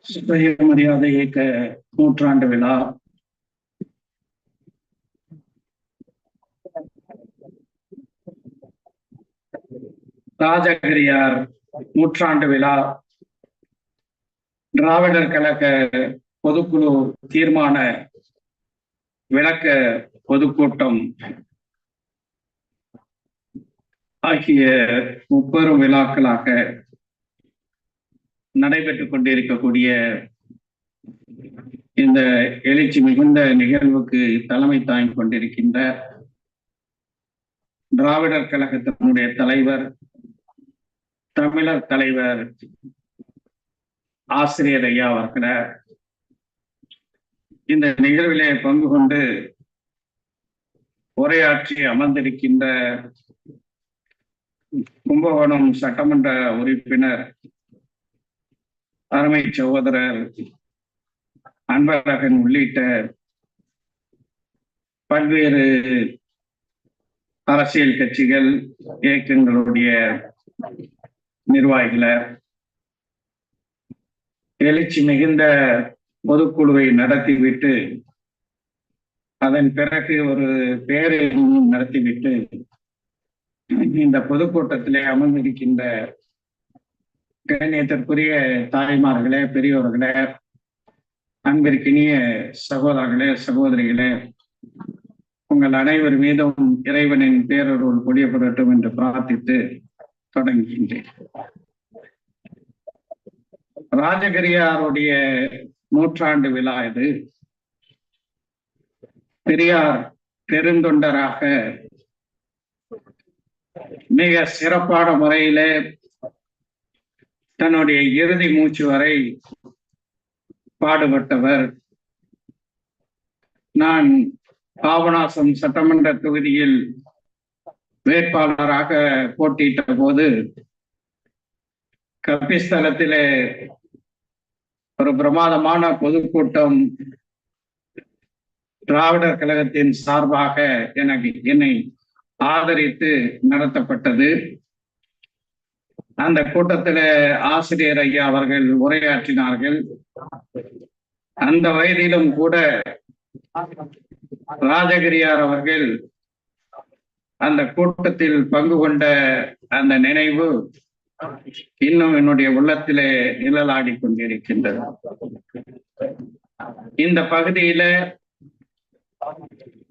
சுயமரியாதை இயக்க நூற்றாண்டு விழா. ராஜகிரியார் நூற்றாண்டு விழா. திராவிடர் கழக பொதுக்குழு தீர்மான விளக்க பொதுக்கூட்டம். ஆகிய முப்பெரும் விழாக்களாக நடைபெற்றுக் கொண்டிருக்கக்கூடிய இந்த எழுச்சி மிகுந்த நிகழ்வுக்கு தலைமை தாங்கி கொண்டிருக்கின்ற திராவிடர் கழகத்தினுடைய தலைவர் தமிழர் தலைவர் ஆசிரியர் ஐயா அவர்களை இந்த நிகழ்விலே பங்கு கொண்டு உரையாற்றி அமர்ந்திருக்கின்ற கும்பகோணம் சட்டமன்ற உறுப்பினர் அருமை சகோதரர் அன்பழகன் உள்ளிட்ட பல்வேறு அரசியல் கட்சிகள் இயக்கங்களுடைய நிர்வாகிகளை எழுச்சி மிகுந்த பொதுக்குழுவை நடத்திவிட்டு அதன் பிறகு ஒரு பேரணியும் நடத்திவிட்டு இந்த பொதுக்கூட்டத்திலே அமர்ந்திருக்கின்ற கண்ணியத்திற்குரிய தாய்மார்களே பெரியோர்களே அன்பிற்கினிய சகோதரர்களே சகோதரிகளே உங்கள் அனைவர் மீதும் இறைவனின் பேரருள் பொழியப்படட்டும் என்று பிரார்த்தித்து தொடங்குகின்றேன். ராஜகிரியாருடைய நூற்றாண்டு விழா இது. பெரியார் பெருந்தொண்டராக மிக சிறப்பான முறையிலே தன்னுடைய இறுதி மூச்சு வரை பாடுபட்டவர். நான் பாபநாசம் சட்டமன்ற தொகுதியில் வேட்பாளராக போட்டியிட்ட போது கப்பிஸ்தலத்திலே ஒரு பிரமாதமான பொதுக்கூட்டம் திராவிடர் கழகத்தின் சார்பாக எனக்கு என்னை ஆதரித்து நடத்தப்பட்டது. அந்த கூட்டத்தில் ஆசிரியர் ஐயா அவர்கள் உரையாற்றினார்கள். அந்த வயதிலும் கூட ராஜகிரியார் அவர்கள் அந்த கூட்டத்தில் பங்கு கொண்ட அந்த நினைவு இன்னும் என்னுடைய உள்ளத்திலே நிழலாடி கொண்டிருக்கின்றது. இந்த பகுதியில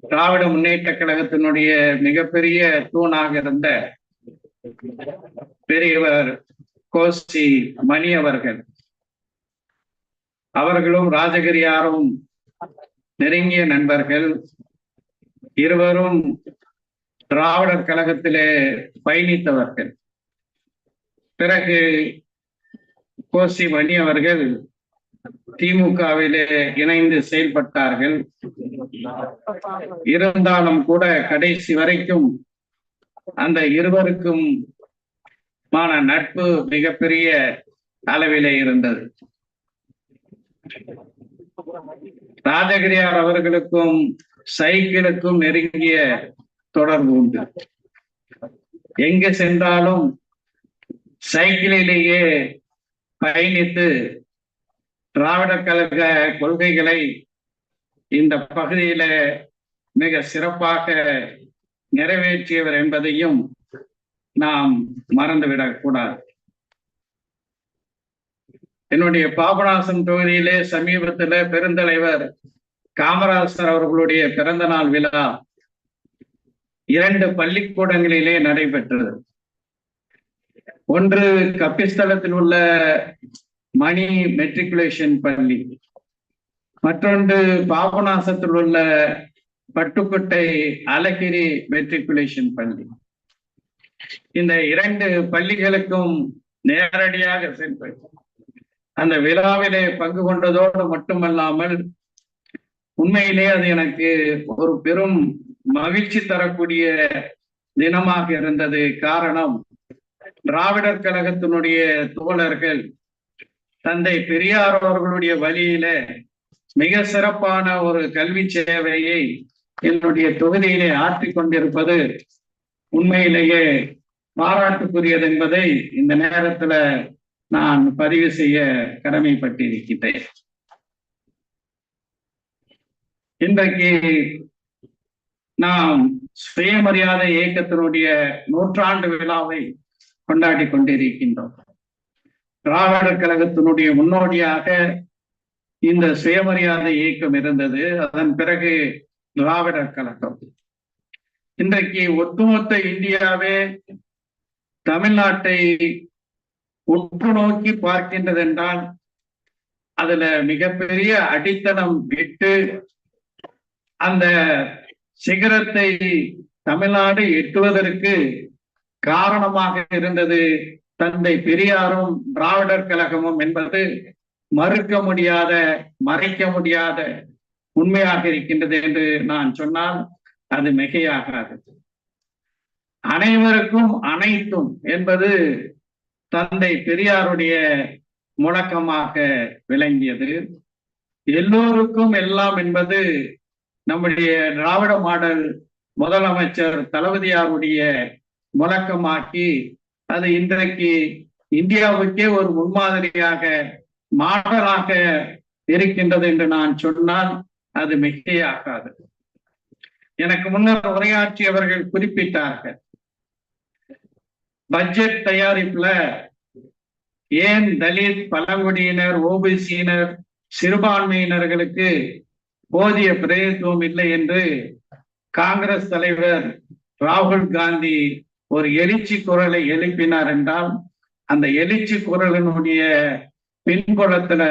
திராவிட முன்னேற்ற கழகத்தினுடைய மிகப்பெரிய தூணாக இருந்த பெரியவர் கோசி மணி அவர்கள். அவர்களும் ராஜகிரியாரும் நெருங்கிய நண்பர்கள். இருவரும் திராவிடர் கழகத்திலே பயணித்தவர்கள். பிறகு கோசி மணி அவர்கள் திமுகவிலே இணைந்து செயல்பட்டார்கள். இருந்தாலும் கூட கடைசி வரைக்கும் அந்த இருவருக்கும் மான நட்பு மிகப்பெரிய அளவிலே இருந்தது. ராஜகிரியார் அவர்களுக்கும் சைக்கிளுக்கும் நெருங்கிய தொடர்பு உண்டு. எங்கு சென்றாலும் சைக்கிளிலேயே பயணித்து திராவிட கழக கொள்கைகளை இந்த பகுதியில மிக சிறப்பாக நிறைவேற்றியவர் என்பதையும் நாம் மறந்துவிடக் கூடாது என்னுடைய பாபநாசம் தொகுதியிலே சமீபத்துல பெருந்தலைவர் காமராசர் அவர்களுடைய பிறந்த நாள் விழா இரண்டு பள்ளிக்கூடங்களிலே நடைபெற்றது. ஒன்று கப்பிஸ்தலத்தில் உள்ள மணி மெட்ரிகுலேஷன் பள்ளி மற்றொன்று பாபநாசத்தில் உள்ள பட்டுக்கோட்டை அலகிரி மெட்ரிகுலேஷன் பள்ளி. இந்த இரண்டு பள்ளிகளுக்கும் நேரடியாக சென்று அந்த விழாவிலே பங்கு கொண்டதோடு மட்டுமல்லாமல் உண்மையிலே அது எனக்கு ஒரு பெரும் மகிழ்ச்சி தரக்கூடிய தினமாக இருந்தது. காரணம் திராவிடர் கழகத்தினுடைய தோழர்கள் தந்தை பெரியார் அவர்களுடைய வழியில மிக சிறப்பான ஒரு கல்வி சேவையை என்னுடைய தொகுதியிலே ஆற்றிக் கொண்டிருப்பது உண்மையிலேயே பாராட்டுக்குரியது என்பதை இந்த நேரத்துல நான் பதிவு செய்ய கடமைப்பட்டிருக்கின்றேன் இன்றைக்கு நாம் சுயமரியாதை இயக்கத்தினுடைய நூற்றாண்டு விழாவை கொண்டாடி கொண்டிருக்கின்றோம். திராவிடர் கழகத்தினுடைய முன்னோடியாக இந்த சுயமரியாதை இயக்கம் இருந்தது. அதன் பிறகு திராவிடர் கழகம். இன்றைக்கு ஒட்டுமொத்த இந்தியாவே தமிழ்நாட்டை உற்று நோக்கி பார்க்கின்றது என்றால் அதுல மிகப்பெரிய அடித்தளம் விட்டு அந்த சிகரத்தை தமிழ்நாடு எட்டுவதற்கு காரணமாக இருந்தது தந்தை பெரியாரும் திராவிடர் கழகமும் என்பது மறுக்க முடியாத மறைக்க முடியாத உண்மையாக இருக்கின்றது என்று நான் சொன்னால் அது மிகையாகாது. அனைவருக்கும் அனைத்தும் என்பது தந்தை பெரியாருடைய முழக்கமாக விளங்கியது. எல்லோருக்கும் எல்லாம் என்பது நம்முடைய திராவிட மாடல் முதலமைச்சர் தளபதியாருடைய முழக்கமாக்கி அது இன்றைக்கு இந்தியாவுக்கே ஒரு முன்மாதிரியாக மாடலாக இருக்கின்றது என்று நான் சொன்னால் அது மிகையாகாது. எனக்கு முன்னர் உரையாற்றியவர்கள் குறிப்பிட்டார்கள். பட்ஜெட் தயாரிப்புல ஏன் தலித் பழங்குடியினர் ஓபிசியினர் சிறுபான்மையினர்களுக்கு போதிய பிரதித்துவம் இல்லை என்று காங்கிரஸ் தலைவர் ராகுல் காந்தி ஒரு எழுச்சி குரலை எழுப்பினார் என்றால் அந்த எழுச்சி குரலினுடைய பின்புலத்துல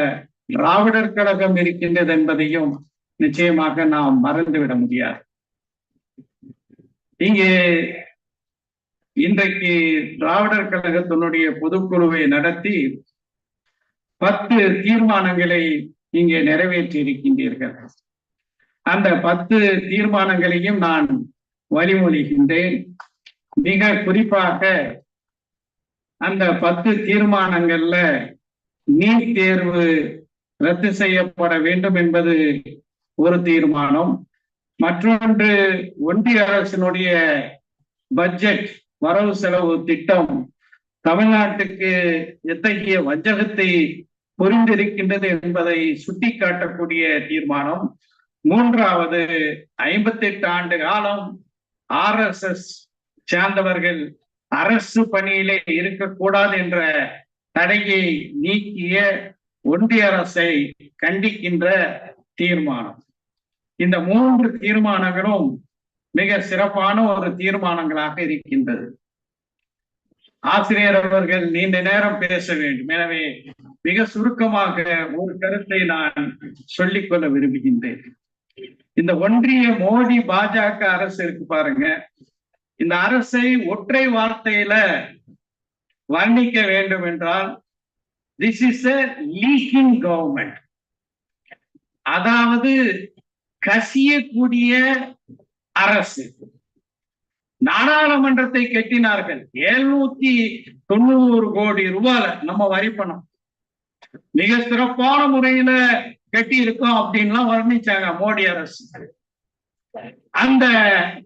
திராவிடர் கழகம் இருக்கின்றது என்பதையும் நிச்சயமாக நாம் மறந்துவிட முடியாது. இங்கே இன்றைக்கு திராவிடர் கழகத்தினுடைய பொதுக்குழுவை நடத்தி பத்து தீர்மானங்களை இங்கே நிறைவேற்றி இருக்கின்றீர்கள் அந்த பத்து தீர்மானங்களையும் நான் வழிமொழிகின்றேன். மிக குறிப்பாக அந்த பத்து தீர்மானங்கள்ல நீட் தேர்வு ரத்து செய்யப்பட வேண்டும் என்பது ஒரு தீர்மானம். மற்றொன்று ஒன்றிய அரசினுடைய பட்ஜெட் வரவு செலவு திட்டம். தமிழ்நாட்டுக்கு எத்தகைய வஞ்சகத்தை புரிந்திருக்கின்றது என்பதை சுட்டிக்காட்டக்கூடிய தீர்மானம். மூன்றாவது ஐம்பத்தி எட்டு ஆண்டு காலம் ஆர் எஸ் எஸ் சேர்ந்தவர்கள் அரசு பணியிலே இருக்கக்கூடாது என்ற தடையை நீக்கிய ஒன்றிய அரசை கண்டிக்கின்ற தீர்மானம். இந்த மூன்று தீர்மானங்களும் மிக சிறப்பான ஒரு தீர்மானங்களாக இருக்கின்றது. ஆசிரியர் அவர்கள் நீண்ட நேரம் பேச வேண்டும். எனவே மிக சுருக்கமாக ஒரு கருத்தை நான் சொல்லிக்கொள்ள விரும்புகின்றேன். இந்த ஒன்றிய மோடி பாஜக அரசு இருக்கு பாருங்க. இந்த அரசை ஒற்றை வார்த்தையில வர்ணிக்க வேண்டும் என்றால் this is a leaking government அதாவது கசியக்கூடிய அரசு. நாடாளுமன்றத்தை கட்டினார்கள். எழுநூத்தி தொண்ணூறு கோடி ரூபாய் நம்ம வரி பணம். மிக சிறப்பான முறையில கட்டி இருக்கோம் அப்படின்லாம் வர்ணிச்சாங்க மோடி அரசு. அந்த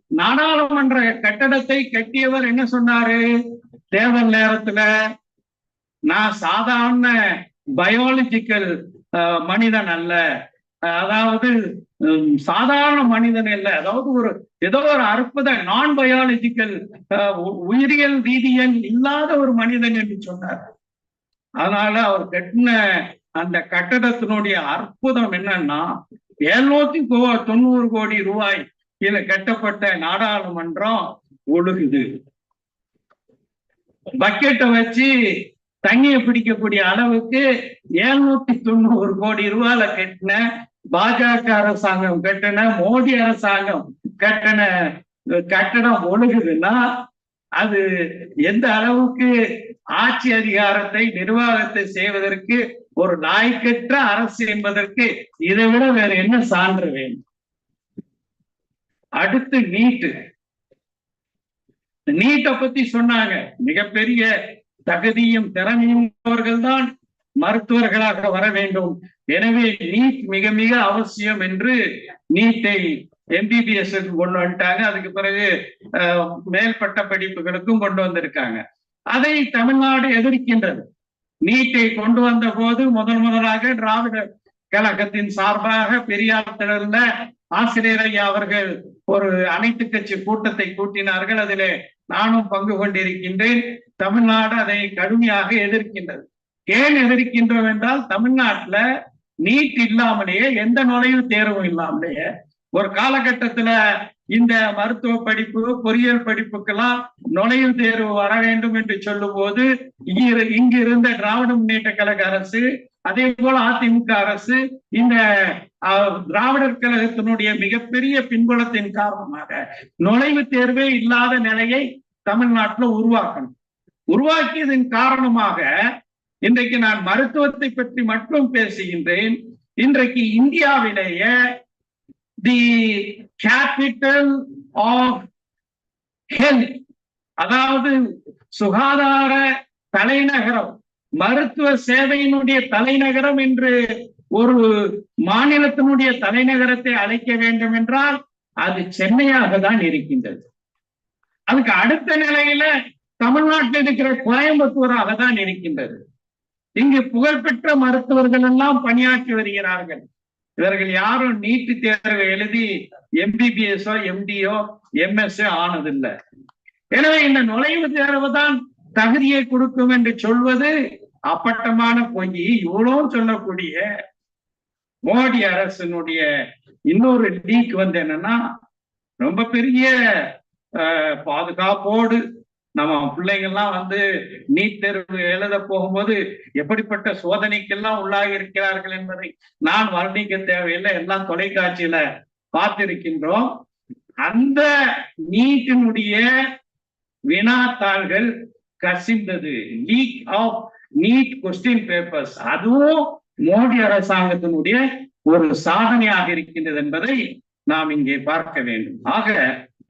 நாடாளுமன்ற கட்டடத்தை கட்டியவர் என்ன சொன்னாரு? தேர்தல் நேரத்துல நான் சாதாரண பயாலஜிக்கல் மனிதன் அல்ல. அதாவது சாதாரண மனிதன் இல்ல அதாவது ஒரு ஏதோ ஒரு அற்புத நான் பயாலஜிக்கல் உயிரியல் ரீதியல் இல்லாத ஒரு மனிதன் என்று சொன்னார். அதனால அவர் கட்டின அந்த கட்டடத்தினுடைய அற்புதம் என்னன்னா எழுநூத்தி தொண்ணூறு கோடி ரூபாய் இதுல கட்டப்பட்ட நாடாளுமன்றம் ஒழுகுது. பக்கெட்டை வச்சு தண்ணியை பிடிக்கக்கூடிய அளவுக்கு எழுநூத்தி தொண்ணூறு கோடி ரூபாயில கட்டின பாஜக அரசாங்கம் கட்டின மோடி அரசாங்கம் கட்டின கட்டணம் ஒழுகுதுன்னா அது எந்த அளவுக்கு ஆட்சி அதிகாரத்தை நிர்வாகத்தை செய்வதற்கு ஒரு நாய்க்கற்ற அரசு என்பதற்கு இதை விட வேற என்ன சான்று வேண்டும்? அடுத்து நீட்டு. நீட்டை பத்தி சொன்னாங்க. மிகப்பெரிய தகுதியும் திறமையும் அவர்கள்தான் மருத்துவர்களாக வர வேண்டும். எனவே நீட் மிக மிக அவசியம் என்று நீட்டை எம்பிபிஎஸ் கொண்டு வந்துட்டாங்க. அதுக்கு பிறகு மேல்பட்ட படிப்புகளுக்கும் கொண்டு வந்திருக்காங்க. அதை தமிழ்நாடு எதிர்க்கின்றது. நீட்டை கொண்டு வந்த போது முதன் முதலாக திராவிட கழகத்தின் சார்பாக பெரியார் திடல்ல ஆசிரியர் ஐயா அவர்கள் ஒரு அனைத்து கட்சி கூட்டத்தை கூட்டினார்கள். அதிலே நானும் பங்கு கொண்டிருக்கின்றேன். தமிழ்நாடு அதை கடுமையாக எதிர்க்கின்றது. ஏன் எதிர்க்கின்றோம் என்றால் தமிழ்நாட்டுல நீட் இல்லாமலேயே எந்த நுழைவு தேர்வும் இல்லாமலேயே ஒரு காலகட்டத்துல இந்த மருத்துவ படிப்பு பொறியியல் படிப்புக்கெல்லாம் நுழைவு தேர்வு வர வேண்டும் என்று சொல்லும் போது இங்கு இருந்த திராவிட முன்னேற்ற கழக அரசு அதே போல அதிமுக அரசு இந்த திராவிடர் கழகத்தினுடைய மிகப்பெரிய பின்புலத்தின் காரணமாக நுழைவு தேர்வே இல்லாத நிலையை தமிழ்நாட்டில் உருவாக்கணும். உருவாக்கியதன் காரணமாக இன்றைக்கு நான் மருத்துவத்தை பற்றி மட்டும் பேசுகின்றேன். இன்றைக்கு இந்தியாவிலேயே தி கேபிட்டல் ஆஃப் ஹெல்த் அதாவது சுகாதார தலைநகரம் மருத்துவ சேவையினுடைய தலைநகரம் என்று ஒரு மாநிலத்தினுடைய தலைநகரத்தை அழைக்க வேண்டும் என்றால் அது சென்னையாக தான் இருக்கின்றது. அதுக்கு அடுத்த நிலையில தமிழ்நாட்டில் இருக்கிற கோயம்புத்தூராக தான் இருக்கின்றது. இங்கு புகழ்பெற்ற மருத்துவர்கள் எல்லாம் பணியாற்றி வருகிறார்கள். இவர்கள் யாரும் நீட்டு தேர்வு எழுதி எம்பிபிஎஸ்ஓ எம்டிஓ எம்எஸ்ஓ ஆனதில்லை. எனவே இந்த நுழைவு தேர்வு தான் தகுதியை கொடுக்கும் என்று சொல்வது அப்பட்டமான பொய். இவ்வளவு சொல்லக்கூடிய மோடி அரசினுடைய இன்னொரு லீக் வந்து என்னன்னா ரொம்ப பெரிய பாதுகாப்போடு நம்ம பிள்ளைங்கள்லாம் வந்து நீட் தேர்வு எழுத போகும்போது எப்படிப்பட்ட சோதனைக்கெல்லாம் உள்ளாகி இருக்கிறார்கள் என்பதை நான் வர்ணிக்க தேவையில்லை. எல்லாம் தொலைக்காட்சியில பார்த்திருக்கின்றோம். அந்த நீட்டினுடைய வினாத்தாள்கள் கசிந்தது. Leak of NEET question papers அதுவும் மோடி அரசாங்கத்தினுடைய ஒரு சாதனையாக இருக்கின்றது என்பதை நாம் இங்கே பார்க்க வேண்டும். ஆக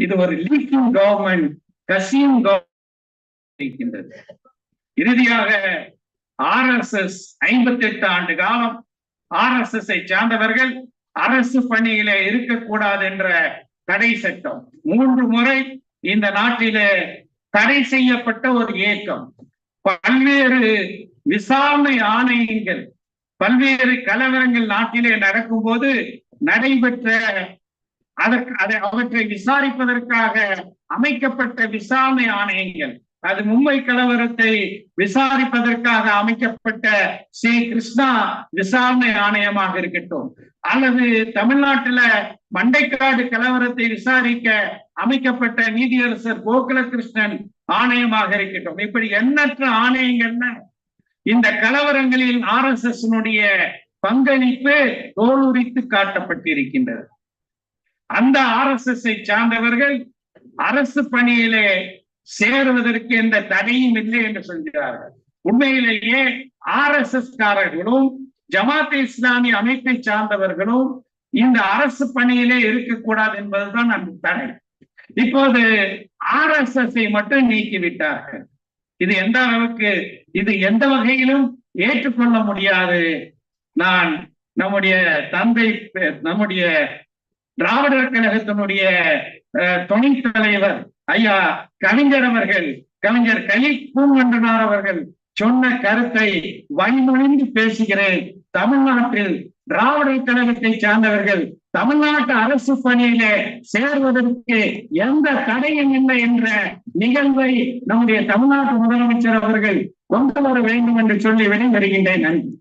இது ஒரு லீக்கிங் கவர்மெண்ட் கசியும் இருக்கின்றது இறுதியாக ஆர் எஸ் எஸ் ஐம்பத்தி எட்டு ஆண்டு காலம் ஆர் எஸ் எஸ் சார்ந்தவர்கள் அரசு பணியில இருக்கக்கூடாது என்ற தடை சட்டம். மூன்று முறை இந்த நாட்டிலே தடை செய்யப்பட்ட ஒரு இயக்கம். பல்வேறு விசாரணை ஆணையங்கள் பல்வேறு கலவரங்கள் நாட்டிலே நடக்கும்போது நடைபெற்ற அதற்கு அதை அவற்றை விசாரிப்பதற்காக அமைக்கப்பட்ட விசாரணை ஆணையங்கள் அது மும்பை கலவரத்தை விசாரிப்பதற்காக அமைக்கப்பட்ட ஸ்ரீ கிருஷ்ணா விசாரணை ஆணையமாக இருக்கட்டும் அல்லது தமிழ்நாட்டுல மண்டைக்காடு கலவரத்தை விசாரிக்க அமைக்கப்பட்ட நீதியரசர் கோகுலகிருஷ்ணன் ஆணையமாக இருக்கட்டும். இப்படி எண்ணற்ற ஆணையங்கள்ல இந்த கலவரங்களில் ஆர் எஸ் எஸ் பங்களிப்பு தோலுரித்து காட்டப்பட்டிருக்கின்றது. அந்த ஆர் எஸ் எஸ் சார்ந்தவர்கள் அரசு பணியிலே சேருவதற்கு எந்த தடையும் இல்லை என்று சொல்கிறார்கள். உண்மையிலேயே ஆர் எஸ் எஸ் காரர்களும் ஜமாத் இஸ்லாமிய அமைப்பை சார்ந்தவர்களும் இந்த அரசு பணியிலே இருக்கக்கூடாது என்பதுதான் அந்த தடை. இப்போது ஆர் எஸ் எஸ் மட்டும் நீக்கிவிட்டார்கள். இது எந்த அளவுக்கு இது எந்த வகையிலும் ஏற்றுக்கொள்ள முடியாது. நான் நம்முடைய தந்தை நம்முடைய திராவிடர் கழகத்தினுடைய துணைத் தலைவர் ஐயா கவிஞர் அவர்கள் கவிஞர் கலி பூங்கண்டனார் அவர்கள் சொன்ன கருத்தை வழிமொழிந்து பேசுகிறேன். தமிழ்நாட்டில் திராவிட கழகத்தை சார்ந்தவர்கள் தமிழ்நாட்டு அரசு பணியிலே சேர்வதற்கு எந்த தடையும் இல்லை என்ற நிகழ்வை நம்முடைய தமிழ்நாட்டு முதலமைச்சர் அவர்கள் கொண்டு வர வேண்டும் என்று சொல்லி விடைபெறுகின்றேன். நன்றி.